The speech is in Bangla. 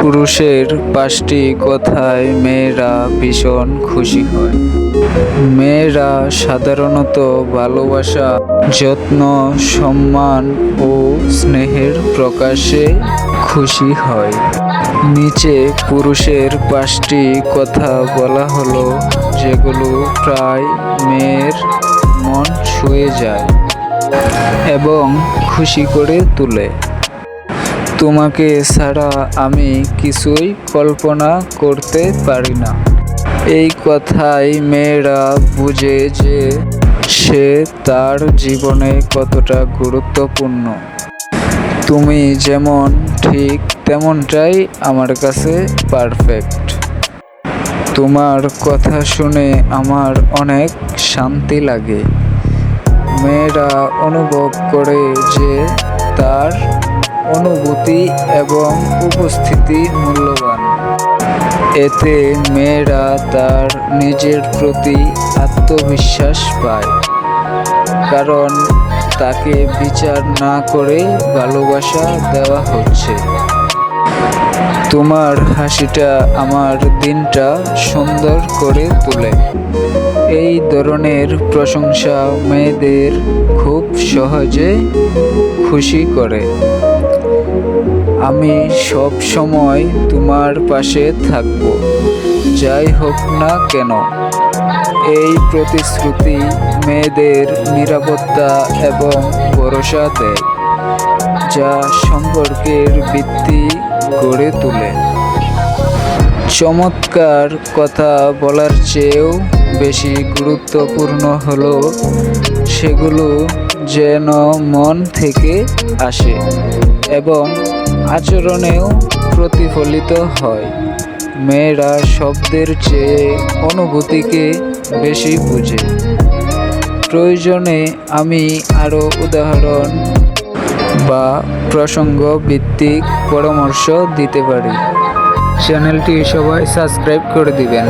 পুরুষের পাঁচটি কথায় মেয়েরা ভীষণ খুশি হয়। মেয়েরা সাধারণত ভালোবাসা, যত্ন, সম্মান ও স্নেহের প্রকাশে খুশি হয়। নিচে পুরুষের পাঁচটি কথা বলা হলো, যেগুলো প্রায় মেয়ের মন ছুঁয়ে যায় এবং খুশি করে তোলে। তোমাকে ছাড়া আমি কিছুই কল্পনা করতে পারি না। এই কথাই মেয়েরা বুঝে যে সে তার জীবনে কতটা গুরুত্বপূর্ণ। তুমি যেমন ঠিক তেমনটাই আমার কাছে পারফেক্ট তোমার কথা শুনে আমার অনেক শান্তি লাগে। মেয়েরা অনুভব করে যে তার অনুভূতি এবং উপস্থিতি মূল্যবান। এতে মেয়েরা তার নিজের প্রতি আত্মবিশ্বাস পায়। কারণ তাকে বিচার না করে ভালোবাসা দেওয়া হচ্ছে। তোমার হাসিটা আমার দিনটা সুন্দর করে তোলে। এই ধরনের প্রশংসা মেয়েদের খুব সহজে খুশি করে। আমি সব সময় তোমার পাশে থাকব। যাই হোক না কেন, এই প্রতিশ্রুতি মেয়েদের নিরাপত্তা এবং ভরসা দেয়, যা সম্পর্কের ভিত্তি গড়ে তোলে। চমৎকার কথা বলার চেয়েও বেশি গুরুত্বপূর্ণ হলো সেগুলো যেন মন থেকে আসে এবং আচরণেও প্রতিফলিত হয়। মেয়েরা শব্দের চেয়ে অনুভূতিকে বেশি বুঝে। প্রয়োজনে আমি আরও উদাহরণ বা প্রসঙ্গ ভিত্তিক পরামর্শ দিতে পারি। চ্যানেলটি সবাই সাবস্ক্রাইব করে দিবেন।